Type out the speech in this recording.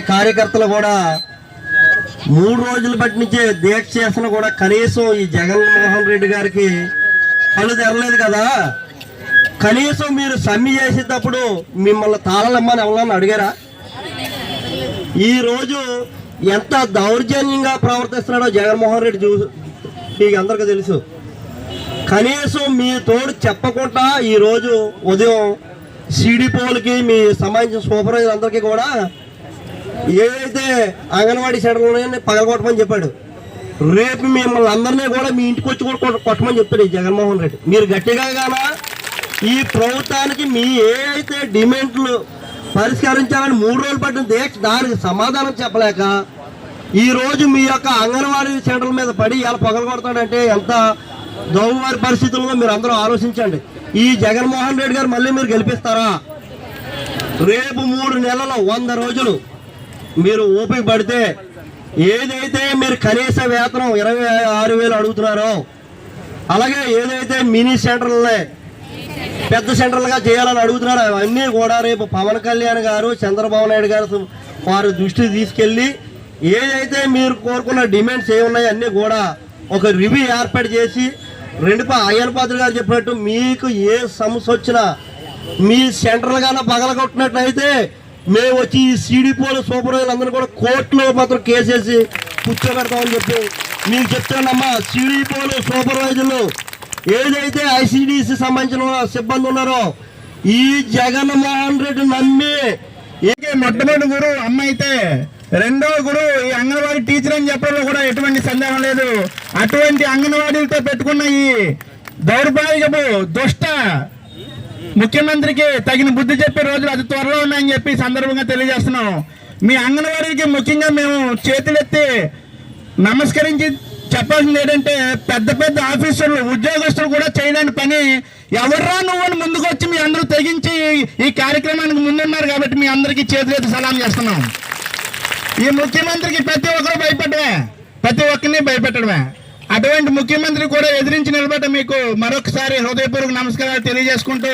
కార్యకర్తలు కూడా మూడు రోజులు బట్టి నుంచే దీక్ష చేసిన కూడా కనీసం ఈ జగన్మోహన్ రెడ్డి గారికి కళ్ళు తెరలేదు కదా. కనీసం మీరు సమ్మె చేసేటప్పుడు మిమ్మల్ని తాళలమ్మని ఎవరన్నా అడిగారా? ఈరోజు ఎంత దౌర్జన్యంగా ప్రవర్తిస్తున్నాడో జగన్మోహన్ రెడ్డి చూ మీకు అందరికీ తెలుసు. కనీసం మీ తోడు చెప్పకుండా ఈరోజు ఉదయం సిడిపోలకి మీ సంబంధించిన సూపర్వైజర్ అందరికీ కూడా ఏదైతే అంగన్వాడీ సెంటర్లు ఉన్నాయని పగలగొట్టమని చెప్పాడు. రేపు మిమ్మల్ని అందరినీ కూడా మీ ఇంటికి వచ్చి కూడా కొట్టమని చెప్పాడు జగన్మోహన్ రెడ్డి. మీరు గట్టిగా గానా? ఈ ప్రభుత్వానికి మీ ఏదైతే డిమాండ్లు పరిష్కరించాలని మూడు రోజులు పట్టిన దీక్ష దానికి సమాధానం చెప్పలేక ఈరోజు మీ యొక్క అంగన్వాడీ సెంటర్ల మీద పడి ఇలా పొగలు కొడతాడంటే ఎంత దౌర్వారి పరిస్థితుల్లో మీరు అందరూ ఆలోచించండి. ఈ జగన్మోహన్ రెడ్డి గారు మళ్ళీ మీరు గెలిపిస్తారా? రేపు మూడు నెలలు వంద రోజులు మీరు ఓపిక పడితే ఏదైతే మీరు కనీస వేతనం ఇరవై ఆరు వేలు అడుగుతున్నారో అలాగే ఏదైతే మినీ సెంటర్లనే పెద్ద సెంటర్లుగా చేయాలని అడుగుతున్నారో అవన్నీ కూడా రేపు పవన్ కళ్యాణ్ గారు చంద్రబాబు నాయుడు గారు వారి దృష్టికి తీసుకెళ్ళి ఏదైతే మీరు కోరుకున్న డిమాండ్స్ ఏమున్నాయో అన్నీ కూడా ఒక రివ్యూ ఏర్పాటు చేసి రెండు అయ్యన్ పాత్ర గారు చెప్పినట్టు మీకు ఏ సమస్య వచ్చినా మీ సెంటర్లుగానే పగలగొట్టినట్లయితే మేము వచ్చి ఈ సీడీపోలు సూపర్వైజర్ అందరూ కూడా కోర్టులో మాత్రం కేసేసి కూర్చోబెడతామని చెప్పి మీకు చెప్తానమ్మా సీడీపోలు సూపర్వైజర్లు ఏదైతే ఐసీడీసీ సంబంధించిన సిబ్బంది ఉన్నారో ఈ జగన్మోహన్ రెడ్డి నమ్మి ఏకే మొట్టమొదటి గురు అమ్మ అయితే రెండో గురు ఈ అంగన్వాడీ టీచర్ అని చెప్పడంలో కూడా ఎటువంటి సందేహం లేదు. అటువంటి అంగన్వాడీలతో పెట్టుకున్న ఈ దౌర్భాగ్యపు దుష్ట ముఖ్యమంత్రికి తగిన బుద్ధి చెప్పే రోజులు అతి త్వరలో ఉన్నాయని చెప్పి సందర్భంగా తెలియజేస్తున్నాం. మీ అంగన్వాడీకి ముఖ్యంగా మేము చేతులెత్తి నమస్కరించి చెప్పాల్సింది ఏంటంటే పెద్ద పెద్ద ఆఫీసర్లు ఉద్యోగస్తులు కూడా చేయలేని పని. ఎవర్రా నువ్వు అని ముందుకు వచ్చి మీ అందరూ తెగించి ఈ కార్యక్రమానికి ముందున్నారు కాబట్టి మీ అందరికీ చేతులెత్తి సలాం చేస్తున్నాం. ఈ ముఖ్యమంత్రికి ప్రతి ఒక్కరు భయపెట్టమే ప్రతి ఒక్కరిని భయపెట్టడమే. అటువంటి ముఖ్యమంత్రి కూడా ఎదిరించి నిలబడ్డ మీకు మరొకసారి హృదయపూర్వక నమస్కారాలు తెలియజేసుకుంటూ